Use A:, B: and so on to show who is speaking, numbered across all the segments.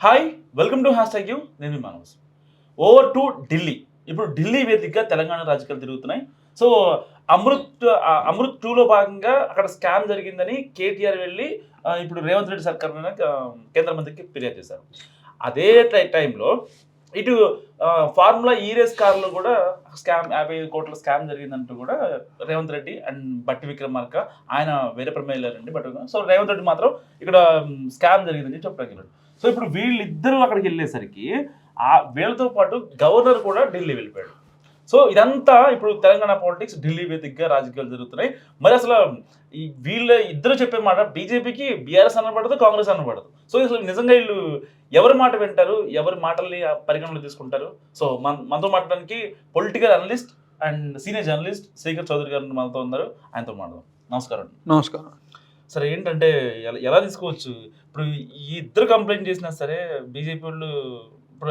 A: Hi welcome to hashtag U నేను మానవస్ over to Delhi ఇప్పుడు ఢిల్లీ వేదికగా తెలంగాణ రాజకీయాలు తిరుగుతున్నాయి. సో అమృత్ అమృత్ టూలో భాగంగా అక్కడ స్కామ్ జరిగిందని కేటీఆర్ వెళ్ళి ఇప్పుడు రేవంత్ రెడ్డి సర్కార్ కేంద్ర మంత్రికి ఫిర్యాదు చేశారు. అదే టై- టైంలో ఇటు ఫార్ములా ఈ రేస్ కార్లో కూడా స్కామ్ యాభై కోట్ల స్కామ్ జరిగిందంటూ కూడా రేవంత్ రెడ్డి అండ్ బట్టి విక్రమార్క ఆయన వేరే ప్రమేయం బట్ సో రేవంత్ రెడ్డి మాత్రం ఇక్కడ స్కామ్ జరిగిందని చెప్పడానికి సో ఇప్పుడు వీళ్ళిద్దరూ అక్కడికి వెళ్ళేసరికి ఆ వీళ్ళతో పాటు గవర్నర్ కూడా ఢిల్లీ వెళ్ళిపోయాడు. సో ఇదంతా ఇప్పుడు తెలంగాణ పాలిటిక్స్ ఢిల్లీ వేదికగా రాజకీయాలు జరుగుతున్నాయి. మరి అసలు ఈ వీళ్ళ ఇద్దరు చెప్పే మాట బీజేపీకి బీఆర్ఎస్ అనబడదు కాంగ్రెస్ అనబడదు. సో అసలు నిజంగా వీళ్ళు ఎవరి మాట వింటారు? ఎవరి మాటల్ని పరిగణలో తీసుకుంటారు? సో మన మనతో మాట్లాడడానికి political analyst and senior journalist Shekhar Chowdary గారు మనతో ఉన్నారు. ఆయనతో మాట్లాడదాం. నమస్కారం
B: నమస్కారం.
A: సరే ఏంటంటే ఎలా తీసుకోవచ్చు ఇప్పుడు ఈ ఇద్దరు కంప్లైంట్ చేసినా సరే బీజేపీ వాళ్ళు ఇప్పుడు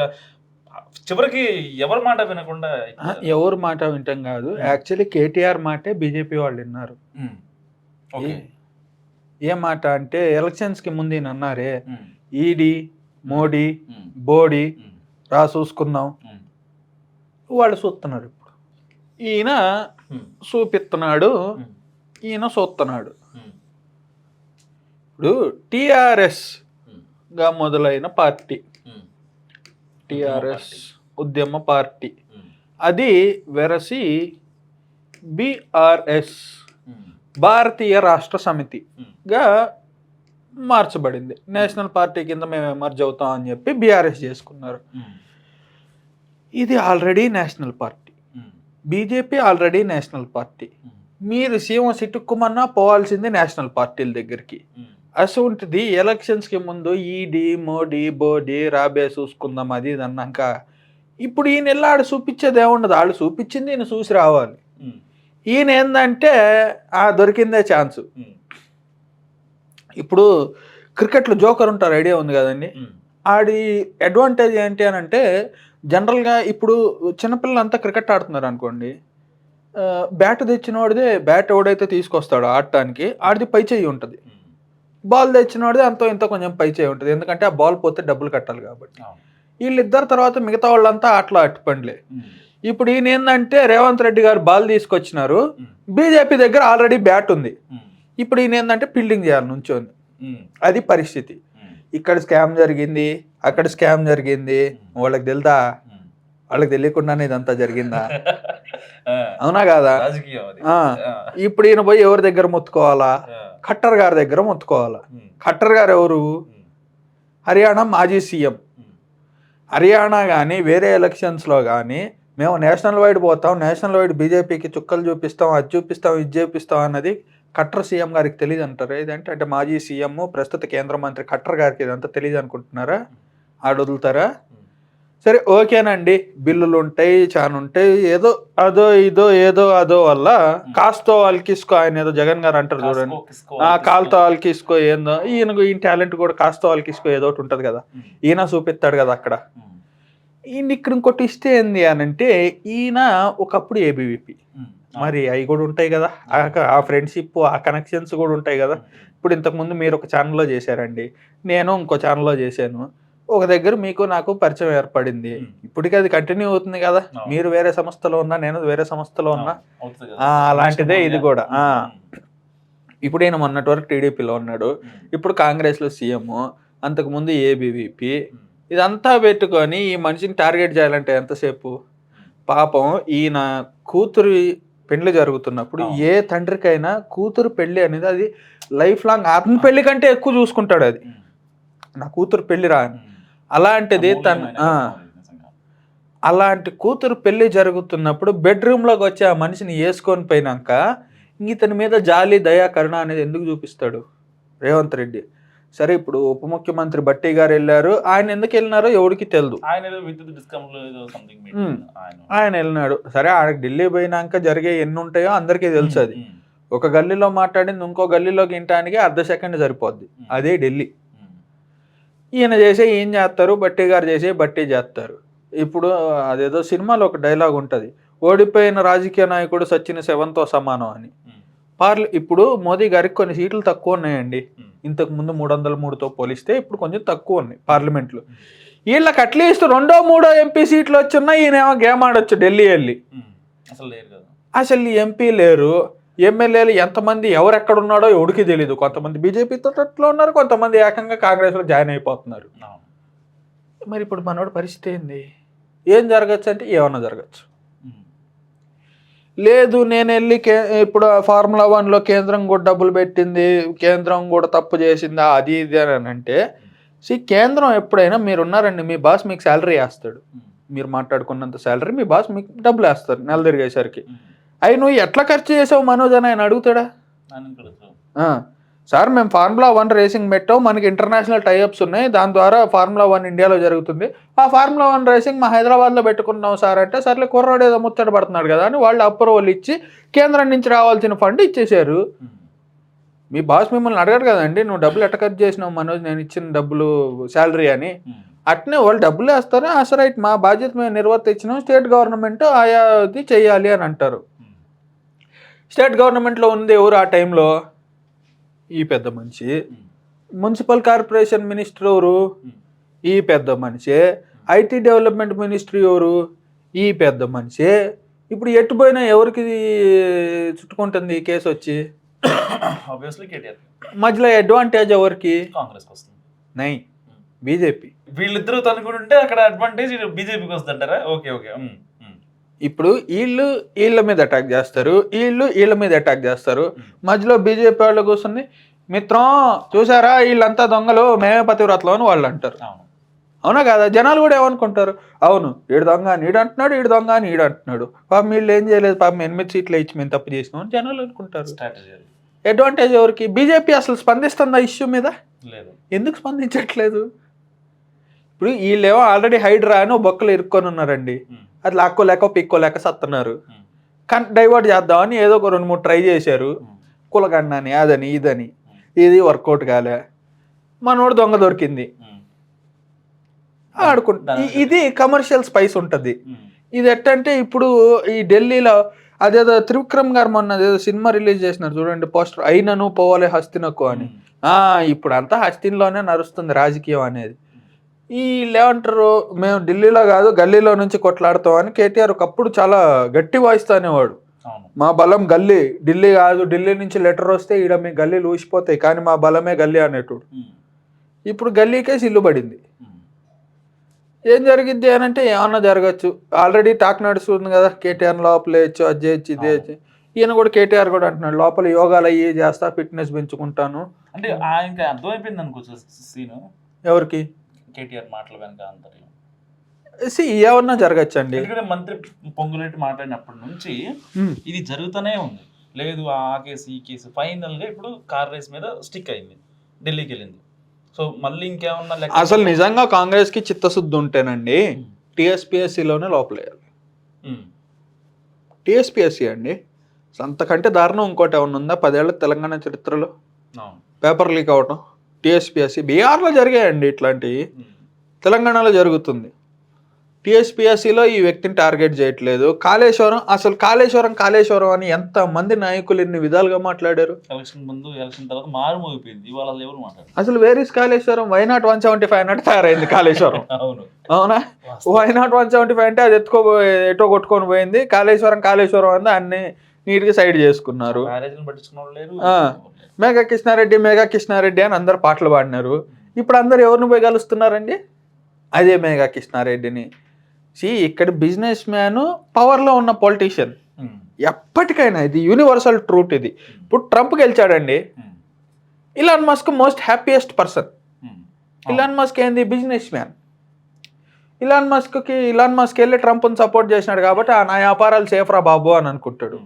A: చివరికి ఎవరి మాట వినకుండా
B: ఎవరు మాట వింటాం కాదు యాక్చువల్లీ కేటీఆర్ మాటే బీజేపీ వాళ్ళు విన్నారు ఏ- మాట అంటే ఎలక్షన్స్కి ముందు అన్నారే. ఈడీ మోడీ. బోడీ. రా చూసుకుందాం. వాళ్ళు చూస్తున్నారు ఇప్పుడు ఈయన. చూపిస్తున్నాడు. ఈయన చూస్తున్నాడు. ఇప్పుడు టిఆర్ఎస్గా మొదలైన పార్టీ. టిఆర్ఎస్ ఉద్యమ పార్టీ. అది వెరసి బిఆర్ఎస్ భారతీయ రాష్ట్ర సమితిగా మార్చబడింది. నేషనల్ పార్టీ కింద మేము ఎమర్జ్ అవుతాం అని చెప్పి బీఆర్ఎస్ చేసుకున్నారు. ఇది already national party. BJP already national party. మీరు సీఎం సిట్టుక్కుమన్నా పోవాల్సింది నేషనల్ పార్టీల దగ్గరికి. అసొంటిది ఎలక్షన్స్కి ముందు ఈడీ మోడీ బోడీ రాబే చూసుకుందాం అది ఇది అన్నాక ఇప్పుడు ఈయన వెళ్ళి ఆడు చూపించేది ఏముండదు వాళ్ళు చూపించింది ఈయన చూసి రావాలి. ఈయన ఏంటంటే ఆ దొరికిందే ఛాన్సు. ఇప్పుడు క్రికెట్లో జోకర్ ఉంటారు ఐడియా ఉంది కదండి. ఆడి అడ్వాంటేజ్ ఏంటి అని అంటే జనరల్గా ఇప్పుడు చిన్నపిల్లలు అంతా క్రికెట్ ఆడుతున్నారు అనుకోండి బ్యాట్ తెచ్చిన వాడిదే బ్యాట్ ఎవడైతే తీసుకొస్తాడో ఆడటానికి ఆడిది పై చేయి ఉంటుంది. బాల్ తెచ్చిన వాడిది అంతో ఇంతో కొంచెం పై చేయి ఉంటుంది ఎందుకంటే ఆ బాల్ పోతే డబ్బులు కట్టాలి కాబట్టి. వీళ్ళిద్దరు తర్వాత మిగతా వాళ్ళంతా ఆటలో అట్టుపండ్లే. ఇప్పుడు ఈయన ఏంటంటే రేవంత్ రెడ్డి గారు బాల్ తీసుకొచ్చినారు. బీజేపీ దగ్గర ఆల్రెడీ బ్యాట్ ఉంది. ఇప్పుడు ఈయన ఏంటంటే ఫీల్డింగ్ చేయాలి నుంచొని. అది పరిస్థితి. ఇక్కడ స్కామ్ జరిగింది అక్కడ స్కామ్ జరిగింది వాళ్ళకి తెలుదా. వాళ్ళకి తెలియకుండానే ఇదంతా జరిగిందా. అవునా కాదా. ఇప్పుడు ఈయన పోయి ఎవరి దగ్గర మొత్తుకోవాలా. ఖట్టర్ గారి దగ్గర మొత్తుకోవాలా. ఖట్టర్ గారు ఎవరు. హర్యానా మాజీ సీఎం. హర్యానా కానీ వేరే ఎలక్షన్స్లో కానీ మేము నేషనల్ వైడ్ పోతాం నేషనల్ వైడ్ బీజేపీకి చుక్కలు చూపిస్తాం అది చూపిస్తాం ఇది చూపిస్తాం అన్నది ఖట్టర్ సీఎం గారికి తెలియదు అంటారు ఇదంటే అంటే మాజీ సీఎం ప్రస్తుత కేంద్ర మంత్రి ఖట్టర్ గారికి ఇదంతా తెలియదు అనుకుంటున్నారా ఆడ వదులుతారా
A: ఉమ్.
B: సరే ఓకేనండి. బిల్లులు ఉంటాయి చాలా ఉంటాయి ఏదో అదో ఇదో ఏదో అదో వల్ల కాస్తో అల్కిస్కో ఆయన ఏదో జగన్ గారు అంటారు చూడండి. ఆ. కాల్తో అల్కిస్కో ఏందో ఈయనకు ఈయన టాలెంట్ కూడా కాస్తో అల్కిస్కో ఏదో ఒకటి ఉంటుంది కదా. ఈయన చూపిస్తాడు కదా అక్కడ. ఈయన ఇక్కడ ఇంకోటి ఇస్తే ఏంది అని అంటే ఈయన ఒకప్పుడు ఏబీవీపీ. మరి అవి కూడా ఉంటాయి కదా. ఆ- ఆ ఫ్రెండ్షిప్ ఆ కనెక్షన్స్ కూడా ఉంటాయి కదా. ఇప్పుడు ఇంతకుముందు మీరు ఒక ఛానల్లో చేశారండి. నేను ఇంకో ఛానల్లో చేశాను. ఒక దగ్గర మీకు నాకు పరిచయం ఏర్పడింది. ఇప్పటికీ అది కంటిన్యూ అవుతుంది కదా. మీరు వేరే సంస్థలో ఉన్నా నేను వేరే సంస్థలో ఉన్నా అలాంటిదే ఇది కూడా. ఇప్పుడు ఈయన మొన్నటి వరకు టీడీపీలో ఉన్నాడు. ఇప్పుడు కాంగ్రెస్లో సీఎం అంతకుముందు ఏబీవీపీ. ఇదంతా పెట్టుకొని ఈ మనిషిని టార్గెట్ చేయాలంటే ఎంతసేపు పాపం ఈయన కూతురు పెళ్ళి జరుగుతున్నప్పుడు. ఏ తండ్రికైనా కూతురు పెళ్ళి అనేది అది లైఫ్ లాంగ్ అతని పెళ్ళి కంటే ఎక్కువ చూసుకుంటాడు అది. నా కూతురు పెళ్ళి రా. అలాంటిది తన. అలాంటి కూతురు పెళ్ళి జరుగుతున్నప్పుడు బెడ్రూమ్లోకి వచ్చి ఆ మనిషిని వేసుకొని పోయినాక ఇతని మీద జాలి దయా కరుణ అనేది ఎందుకు చూపిస్తాడు రేవంత్ రెడ్డి సరే ఇప్పుడు ఉప ముఖ్యమంత్రి బట్టి గారు వెళ్ళారు ఆయన ఎందుకు వెళ్ళినారో ఎవరికి తెలియదు
A: ఆయన. ఆయన
B: ఆయన వెళ్ళినాడు సరే ఆడకి ఢిల్లీ పోయినాక జరిగే ఎన్ని ఉంటాయో అందరికీ తెలుసు అది. ఒక గల్లీలో మాట్లాడింది ఇంకో గల్లీలోకి వినటానికి అర్ధ సెకండ్ సరిపోద్ది. అదే ఢిల్లీ. ఈయన చేసే ఏం చేస్తారు బట్టి గారు చేసే బట్టి చేస్తారు. ఇప్పుడు అదేదో సినిమాలో ఒక డైలాగ్ ఉంటుంది ఓడిపోయిన రాజకీయ నాయకుడు సచిన శవంతో సమానం అని. పార్ల ఇప్పుడు మోదీ గారికి కొన్ని సీట్లు తక్కువ ఉన్నాయండి. ఇంతకు ముందు మూడు వందల మూడుతో పోలిస్తే ఇప్పుడు కొంచెం తక్కువ ఉన్నాయి పార్లమెంట్లో. వీళ్ళకి అట్లీస్ట్ రెండో మూడో ఎంపీ సీట్లు వచ్చినా ఈయనేమో గేమ్ ఆడొచ్చు ఢిల్లీ వెళ్ళి.
A: అసలు లేరు కదా.
B: అసలు ఎంపీ లేరు. ఎమ్మెల్యేలు ఎంతమంది ఎవరెక్కడ ఉన్నాడో ఎవడికి తెలియదు కొంతమంది బీజేపీతో తట్లో ఉన్నారు కొంతమంది ఏకంగా కాంగ్రెస్లో జాయిన్ అయిపోతున్నారు మరి ఇప్పుడు మనోడి పరిస్థితి ఏంది ఏం జరగచ్చు అంటే ఏమన్నా జరగచ్చు. లేదు నేను వెళ్ళి కే ఇప్పుడు ఫార్ములా వన్లో కేంద్రం కూడా డబ్బులు పెట్టింది కేంద్రం కూడా తప్పు చేసిందా అది ఇది అని అంటే సి కేంద్రం ఎప్పుడైనా మీరు ఉన్నారండి మీ బాస్ మీకు శాలరీ వేస్తాడు. మీరు మాట్లాడుకున్నంత శాలరీ మీ బాస్ మీకు డబ్బులు వేస్తారు నెల తిరిగేసరికి. అవి నువ్వు ఎట్లా ఖర్చు చేసావు మనోజ్ అని ఆయన అడుగుతాడా? సార్ మేము ఫార్ములా వన్ రేసింగ్ పెట్టాం మనకి ఇంటర్నేషనల్ టైఅప్స్ ఉన్నాయి. దాని ద్వారా ఫార్ములా వన్ ఇండియాలో జరుగుతుంది. ఆ ఫార్ములా వన్ రేసింగ్ మా హైదరాబాద్లో పెట్టుకున్నాం సార్ అంటే సర్లే కుర్రాడు ఏదో ముచ్చట పడుతున్నాడు కదా అని వాళ్ళు అప్రూవల్ ఇచ్చి కేంద్రం నుంచి రావాల్సిన ఫండ్ ఇచ్చేశారు. మీ బాస్ మిమ్మల్ని అడగారు కదండి నువ్వు డబ్బులు ఎట్ట ఖర్చు చేసినావు మనోజ్? నేను ఇచ్చిన డబ్బులు శాలరీ అని. అట్నే వాళ్ళు డబ్బులు వేస్తారు? అసలు రైట్ మా బాధ్యత మేము నిర్వర్తించినాం. స్టేట్ గవర్నమెంట్ ఆయాది చేయాలి అని అంటారు. స్టేట్ గవర్నమెంట్లో ఉంది ఎవరు ఆ టైంలో? ఈ పెద్ద మనిషి. మున్సిపల్ కార్పొరేషన్ మినిస్టర్ ఎవరు. ఈ పెద్ద మనిషి. ఐటీ డెవలప్మెంట్ మినిస్ట్రీ ఎవరు? ఈ పెద్ద మనిషి. ఇప్పుడు ఎటు పోయినా ఎవరికి చుట్టుకుంటుంది ఈ కేసు వచ్చి? మధ్యలో అడ్వాంటేజ్ ఎవరికి?
A: వస్తుంది.
B: నై. బీజేపీ.
A: వీళ్ళిద్దరూ తనుకుంటే అక్కడ అడ్వాంటేజ్ బీజేపీకి వస్తుంటారా ఓకే ఓకే.
B: ఇప్పుడు వీళ్ళు వీళ్ళ మీద అటాక్ చేస్తారు వీళ్ళు వీళ్ళ మీద అటాక్ చేస్తారు. మధ్యలో బీజేపీ వాళ్ళు కూర్చుని మిత్రం చూసారా వీళ్ళంతా దొంగలు మేమే పతివ్రతలో అని వాళ్ళు అంటారు.
A: అవును.
B: కదా? జనాలు కూడా ఏమనుకుంటారు? అవును ఈడు దొంగ అని ఈడు అంటున్నాడు ఈడు దొంగ అని ఈడు అంటున్నాడు. పాపం వీళ్ళు ఏం చేయలేదు పాపం ఎనిమిది సీట్లు ఇచ్చి మేము తప్పు చేసినాం అని జనాలు అనుకుంటారు. అడ్వాంటేజ్ ఎవరికి? బీజేపీ అసలు స్పందిస్తుందా ఇష్యూ మీద?
A: లేదు.
B: ఎందుకు స్పందించట్లేదు? ఇప్పుడు వీళ్ళేమో ఆల్రెడీ హైడ్రా అని బొక్కలు ఇరుక్కొని ఉన్నారండి. అది లాక్కోలేక పిక్కోలేక సత్తున్నారు. కానీ డైవర్ట్ చేద్దామని ఏదో ఒక రెండు మూడు ట్రై చేశారు. కులగండని అదని ఇదని. ఇది వర్కౌట్ కాలే. మనోడు దొంగ దొరికింది. ఆడుకుంటా ఇది కమర్షియల్ స్పైస్ ఉంటుంది. ఇది ఎట్టంటే ఇప్పుడు ఈ ఢిల్లీలో అదేదో త్రివిక్రమ్ గారు మొన్న అదేదో సినిమా రిలీజ్ చేసినారు చూడండి పోస్టర్ అయినను పోవాలి హస్తినకు అని. ఇప్పుడు అంతా హస్తిన్లోనే నడుస్తుంది రాజకీయం అనేది. ఈ ఏమంటారు మేము ఢిల్లీలో కాదు గల్లీలో నుంచి కొట్లాడతాం అని కేటీఆర్ ఒకప్పుడు చాలా గట్టి వాయిస్తా అనేవాడు. మా బలం గల్లీ ఢిల్లీ కాదు ఢిల్లీ నుంచి లెటర్ వస్తే ఈడ మీ గల్లీలు ఊసిపోతాయి కానీ మా బలమే గల్లీ అనేటోడు. ఇప్పుడు గల్లీకే సిల్లు పడింది. ఏం జరిగిద్ది అని అంటే ఏమన్నా జరగచ్చు. ఆల్రెడీ టాక్ నడుస్తుంది కదా కేటీఆర్ లోపల వేయచ్చు అది చేయొచ్చు ఇది చేయొచ్చు. ఈయన కూడా కేటీఆర్ కూడా అంటున్నాడు లోపల యోగాలు అయ్యి చేస్తా ఫిట్నెస్ పెంచుకుంటాను.
A: అంటే ఆయనకి అర్థమైపోయింది అనుకోవచ్చు సీను.
B: ఎవరికి?
A: కేటీఆర్ మాటల వెనక అంతర్యం
B: సి ఏమన్నా జరగచ్చండి.
A: ఎందుకంటే మంత్రి పొంగులేటి మాట్లాడినప్పటి నుంచి. ఇది జరుగుతూనే ఉంది. లేదు ఆ కేసు ఈ కేసు ఫైనల్గా ఇప్పుడు కార్ రేస్ మీద స్టిక్ అయింది. ఢిల్లీకి వెళ్ళింది. సో మళ్ళీ ఇంకేమన్నా
B: అసలు నిజంగా కాంగ్రెస్కి చిత్తశుద్ధి ఉంటేనండి. టీఎస్పీఎస్సీలోనే లోపలేయాలి. టీఎస్పీఎస్సీ అండి. అంతకంటే దారుణం ఇంకోటి ఏమన్నా ఉందా? పదేళ్ళ తెలంగాణ చరిత్రలో? పేపర్ లీక్ అవటం టీఎస్పీఎస్సీ బీహార్లో జరిగాయండి ఇట్లాంటివి. తెలంగాణలో జరుగుతుంది. టీఎస్పీఎస్సీలో ఈ వ్యక్తిని టార్గెట్ చేయట్లేదు. కాళేశ్వరం అసలు కాళేశ్వరం కాళేశ్వరం అని ఎంత మంది నాయకులు ఎన్ని విధాలుగా మాట్లాడారు?
A: ఎలక్షన్ ముందు ఎలక్షన్ తర్వాత ఇవాళ ఎవరు మాట్లాడారు?
B: అసలు where is Kaleshwaram? Why not one seventy five అన్నట్టు తయారైంది కాళేశ్వరం?
A: అవును.
B: అవునా? Why not one seventy five అంటే అది ఎత్తుకో ఎటో కొట్టుకొని పోయింది. కాళేశ్వరం కాళేశ్వరం అంది అన్ని నీట్గా సైడ్ చేసుకున్నారు. మేఘా కృష్ణారెడ్డి మేఘా కృష్ణారెడ్డి అని అందరు పాటలు పాడినారు. ఇప్పుడు అందరు ఎవరిని పోయి కలుస్తున్నారండి? అదే మేఘా కృష్ణారెడ్డిని సి ఇక్కడ బిజినెస్ మ్యాన్ పవర్లో ఉన్న పొలిటీషియన్. ఎప్పటికైనా ఇది యూనివర్సల్ ట్రూత్ ఇది. ఇప్పుడు Trump గెలిచాడండి. Elon Musk most happiest person. Elon Musk ఏంది? బిజినెస్ మ్యాన్ ఇలాన్ మస్క్కి ఇలాన్ మస్క్ వెళ్ళి ట్రంప్ని సపోర్ట్ చేసినాడు కాబట్టి ఆ నా వ్యాపారాలు సేఫ్ రా బాబు అని అనుకుంటాడు.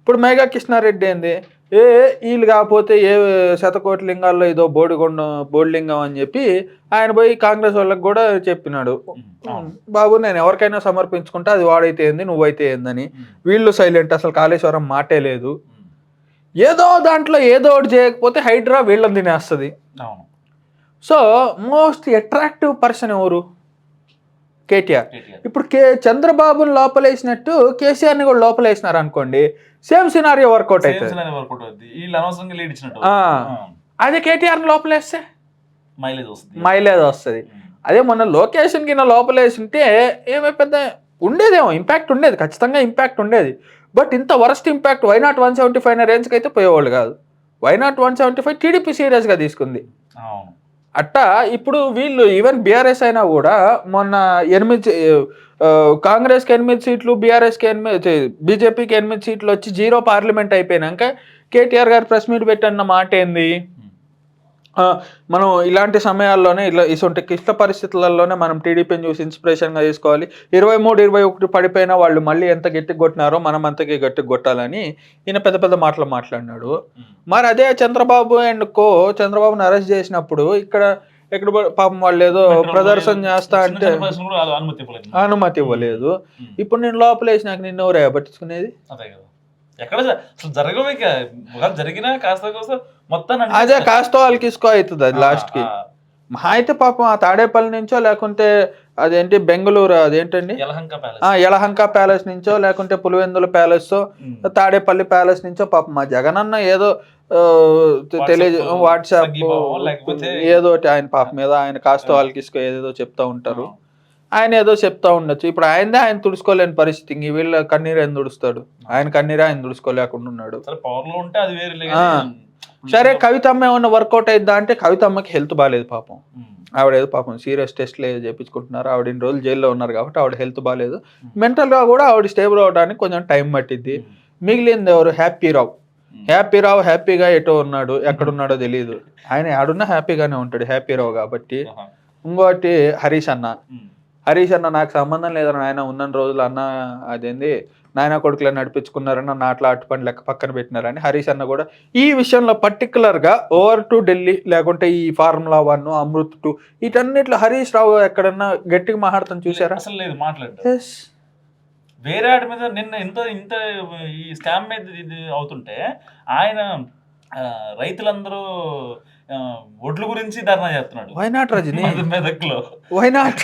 B: ఇప్పుడు మేఘా కృష్ణారెడ్డి ఏంది? ఏ వీళ్ళు కాకపోతే ఏ శతకోటి లింగాల్లో ఇదో బోడిగొండ బోడిలింగం అని చెప్పి ఆయన పోయి కాంగ్రెస్ వాళ్ళకి కూడా చెప్పినాడు. బాబు నేను ఎవరికైనా సమర్పించుకుంటా అది వాడైతే ఏంది నువ్వైతే ఏందని. వీళ్ళు సైలెంట్ అసలు కాళేశ్వరం మాటే లేదు. ఏదో దాంట్లో ఏదో ఒకటి చేయకపోతే హైడ్రా వీళ్ళని తినేస్తుంది సో మోస్ట్ అట్రాక్టివ్ పర్సన్ ఎవరు కేటీఆర్.
A: కేటీఆర్.
B: ఇప్పుడు కే చంద్రబాబుని లోపలేసినట్టు కేసీఆర్ని కూడా లోపలేసినారు అనుకోండి సేమ్ సినారియో వర్కౌట్ అవుతుంది. ఆ. అదే కేటీఆర్ని లోపలేస్తే?
A: మైలేజ్ వస్తుంది.
B: మైలేజ్ వస్తుంది.
A: ఉమ్.
B: అదే మొన్న లొకేషన్ కింద లోపలేసి ఉంటే ఏమై పెద్ద ఉండేదేమో ఇంపాక్ట్ ఉండేది ఖచ్చితంగా ఇంపాక్ట్ ఉండేది. బట్ ఇంత worst impact why not one seventy five రేంజ్కి అయితే పోయేవాళ్ళు కాదు. Why not one seventy five TDP సీరియస్గా తీసుకుంది.
A: అవును.
B: అట్టా ఇప్పుడు వీళ్ళు ఈవెన్ బీఆర్ఎస్ అయినా కూడా మొన్న ఎనిమిది కాంగ్రెస్కి ఎనిమిది సీట్లు బీఆర్ఎస్కి ఎనిమిది బీజేపీకి ఎనిమిది సీట్లు వచ్చి జీరో పార్లమెంట్ అయిపోయినాక కేటీఆర్ గారు ప్రెస్ మీట్ పెట్టన్న మాట ఏంది మనం ఇలాంటి సమయాల్లోనే ఇలా ఇటువంటి క్లిష్ట పరిస్థితులలోనే మనం టీడీపీని చూసి ఇన్స్పిరేషన్గా తీసుకోవాలి ఇరవై మూడు ఇరవై ఒకటి పడిపోయినా వాళ్ళు మళ్ళీ ఎంత గట్టిగా కొట్టినారో మనం అంతకి గట్టిగా కొట్టాలని ఈయన పెద్ద పెద్ద మాటలు మాట్లాడినాడు. మరి అదే చంద్రబాబు అండ్ కో చంద్రబాబుని అరెస్ట్ చేసినప్పుడు ఇక్కడ ఇక్కడ పాపం వాళ్ళు ఏదో ప్రదర్శన. చేస్తా అంటే
A: అనుమతి ఇవ్వలేదు.
B: ఇప్పుడు నేను లోపలేసి నాకు నిన్న ఎవరే పట్టించుకునేది
A: అదే కదా ఎక్కడ అసలు జరగవు ఇక ఒకవేళ జరిగినా కాస్త కోస్త మొత్తం
B: అదే కాస్తో వాళ్ళకి ఇసుకో అవుతుంది అది లాస్ట్కి. మహా అయితే పాపం ఆ తాడేపల్లి నుంచో లేకుంటే అదేంటి బెంగళూరు అదేంటండి?
A: యలహంక ప్యాలెస్.
B: నుంచో లేకుంటే పులివెందుల ప్యాలెస్. తాడేపల్లి ప్యాలెస్ నుంచో పాపం మా జగనన్న ఏదో ఆ, తె- తెలియజే
A: వాట్సాప్
B: ఏదో ఆయన పాపం మీద ఆయన కాస్త వాళ్ళకి ఇసుకో ఏదేదో చెప్తా ఉంటారు. ఆయన ఏదో చెప్తా ఉండొచ్చు. ఇప్పుడు ఆయనదే ఆయన తుడుచుకోలేని పరిస్థితి. ఇంక వీళ్ళ కన్నీరు ఆయన తుడుస్తాడు? ఆయన కన్నీరు ఆయన తుడుచుకోలేకుండా ఉన్నాడు.
A: సరే
B: కవితమ్మ ఏమన్నా వర్కౌట్ అయిద్దా అంటే కవితమ్మకి హెల్త్ బాగాలేదు పాపం. ఆవిడ ఏదో పాపం సీరియస్ టెస్ట్లు ఏదో చేయించుకుంటున్నారు ఆవిడ ఇన్ని రోజులు జైల్లో ఉన్నారు కాబట్టి ఆవిడ హెల్త్ బాగాలేదు మెంటల్గా కూడా ఆవిడ స్టేబుల్ అవడానికి కొంచెం టైం పట్టిద్ది. మిగిలింది ఎవరు? హ్యాపీ రావు. హ్యాపీ రావు హ్యాపీగా ఎటో ఉన్నాడు ఎక్కడున్నాడో తెలియదు ఆయన ఆడున్నా హ్యాపీగానే ఉంటాడు హ్యాపీ రావు కాబట్టి. ఇంకోటి హరీష్ అన్న. హరీష్ అన్న నాకు సంబంధం లేదని ఆయన ఉన్న రోజులు అన్న అదేంది నాయన కొడుకులను నడిపించుకున్నారని నాట్ల అటు పని లెక్క పక్కన పెట్టినారని హరీష్ అన్న కూడా ఈ విషయంలో పర్టికులర్గా ఓవర్ టు ఢిల్లీ లేకుంటే ఈ ఫార్ములా వన్ అమృత్ టూ వీటన్నిటిలో హరీష్ రావు ఎక్కడన్నా గట్టిగా మాట్లాడతాం చూసారా
A: అసలు లేదు. వేరే ఆడి మీద నిన్న ఇంత ఇంత ఈ స్కామ్ మీద ఇది అవుతుంటే ఆయన రైతులందరూ ఒడ్ల గురించి ధర్నా చేస్తున్నాడు.
B: వై నాట్ రజని
A: మెద- మెదక్లో.
B: వై నాట్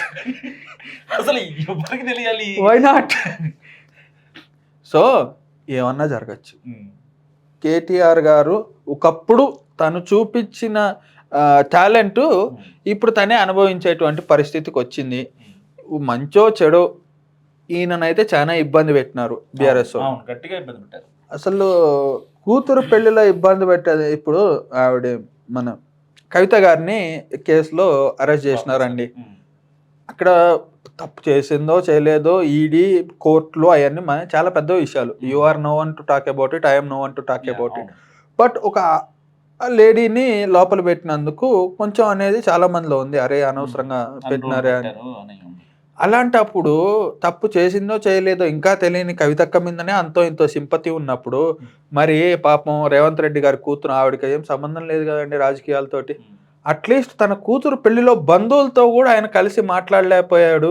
A: అసలు ఎవరికి తెలియాలి
B: వై నాట్ సో ఏమన్నా జరగచ్చు. కేటీఆర్ గారు ఒకప్పుడు తను చూపించిన టాలెంట్ ఇప్పుడు తనే అనుభవించేటువంటి పరిస్థితికి వచ్చింది. మంచో చెడో ఈయననైతే చాలా ఇబ్బంది పెట్టినారు బీఆర్ఎస్
A: అవును గట్టిగా ఇబ్బంది పెట్టారు.
B: అసలు కూతురు పెళ్ళిలో ఇబ్బంది పెట్టేది ఇప్పుడు ఆవిడ మన కవిత గారిని కేసులో అరెస్ట్ చేసినారండి. అక్కడ తప్పు చేసిందో చేయలేదో ఈడీ కోర్టులు అవన్నీ మన చాలా పెద్ద విషయాలు you are no one to talk about it I'm no one to talk about it. But ఒక లేడీని లోపల పెట్టినందుకు కొంచెం అనేది చాలా మందిలో ఉంది అరే అనవసరంగా పెట్టినారే అని. అలాంటప్పుడు తప్పు చేసిందో చేయలేదో ఇంకా తెలియని కవితక్క మీదనే అంతో ఇంతో సింపతి ఉన్నప్పుడు మరి పాపం రేవంత్ రెడ్డి గారి కూతురు ఆవిడకి ఏం సంబంధం లేదు కదండి రాజకీయాలతోటి. అట్లీస్ట్ తన కూతురు పెళ్ళిలో బంధువులతో కూడా ఆయన కలిసి మాట్లాడలేకపోయాడు.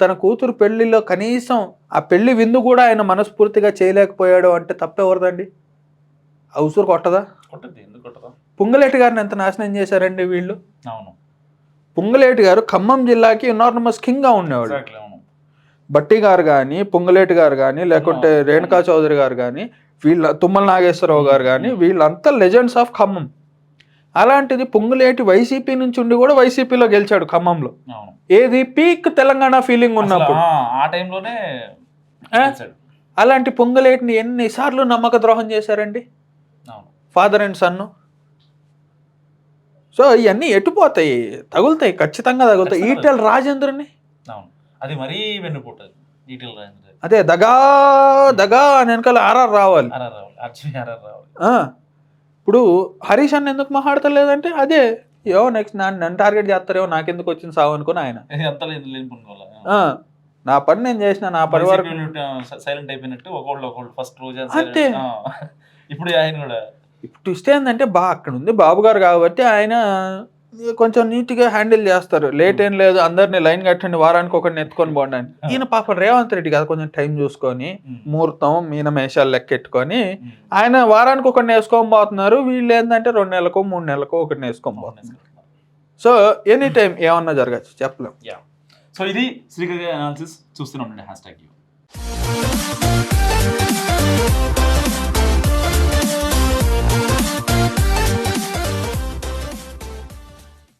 B: తన కూతురు పెళ్ళిలో కనీసం ఆ పెళ్ళి విందు కూడా ఆయన మనస్ఫూర్తిగా చేయలేకపోయాడు అంటే తప్పెవరిదండి అవసరం కొట్టదా?
A: కొట్టద్దు ఎందుకు కొట్టదా?
B: పుంగలేటి గారిని ఎంత నాశనం చేశారండి వీళ్ళు?
A: అవును.
B: పుంగలేటి గారు ఖమ్మం జిల్లాకి ఎనార్మస్ కింగ్గా ఉండేవాడు.
A: Exactly, అవును.
B: బట్టి గారు కానీ పొంగులేటి గారు కానీ లేకుంటే. రేణుకా చౌదరి గారు కానీ వీళ్ళ తుమ్మల నాగేశ్వరరావు గారు కానీ వీళ్ళంతా లెజెండ్స్ ఆఫ్ ఖమ్మం. అలాంటిది పొంగులేటి వైసీపీ నుంచి ఉండి కూడా వైసీపీలో గెలిచాడు ఖమ్మంలో. ఏది పీక్ తెలంగాణ ఫీలింగ్ ఉన్నప్పుడు.
A: ఆ, టైంలోనే.
B: అలాంటి పొంగులేటిని ఎన్నిసార్లు నమ్మక ద్రోహం చేశారండి? ఫాదర్ అండ్ సన్ను సో ఇవన్నీ ఎటుపోతాయి? తగులుతాయి ఖచ్చితంగా తగులుతాయి. ఈటెల్ రాజేంద్రని?
A: అవును. అది మరీ వెన్నుపోతుంది డీటెయిల్ రాజేంద్ర
B: అదే దగా దగా అని వెనకాల ఆర్ఆర్ రావాలి.
A: ఆర్ఆర్ రావాలి అర్జున్ ఆర్ఆర్ రావాలి.
B: ఇప్పుడు హరీష్ అన్న ఎందుకు మాట్లాడతలేదంటే అదే యో నెక్స్ట్ నన్ను నన్ను టార్గెట్ చేస్తారేమో నాకెందుకు వచ్చింది సావు అనుకుని ఆయన. నా పని నేను చేసిన నా పని వరకు
A: సైలెంట్ అయిపోయినట్టు ఒకళ్ళు ఒకళ్ళు ఫస్ట్ రోజు
B: అంతే.
A: ఇప్పుడు ఆయన కూడా
B: ఇప్పుడు ట్విస్ట్ ఏంటంటే బా అక్కడ ఉంది బాబు గారు కాబట్టి ఆయన కొంచెం నీట్గా హ్యాండిల్ చేస్తారు. లేట్ ఏం లేదు అందరిని లైన్ కట్టండి వారానికి ఒకరిని ఎత్తుకొని పోండి. ఈయన పాపం రేవంత్ రెడ్డి కదా కొంచెం టైం చూసుకొని ముహూర్తం మీన మేషాలు లెక్కెట్టుకొని ఆయన వారానికి ఒకరిని వేసుకొని పోతున్నారు. వీళ్ళు ఏంటంటే రెండు నెలలకో మూడు నెలలకో ఒకరిని వేసుకొని పోతున్నారు. సో ఎనీ టైం ఏమన్నా జరగచ్చు చెప్పలేం.
A: యా సో ఇది శ్రీకర్ అనాలిసిస్ చూస్తూనే ఉండండి హ్యాష్ ట్యాగ్ యూ.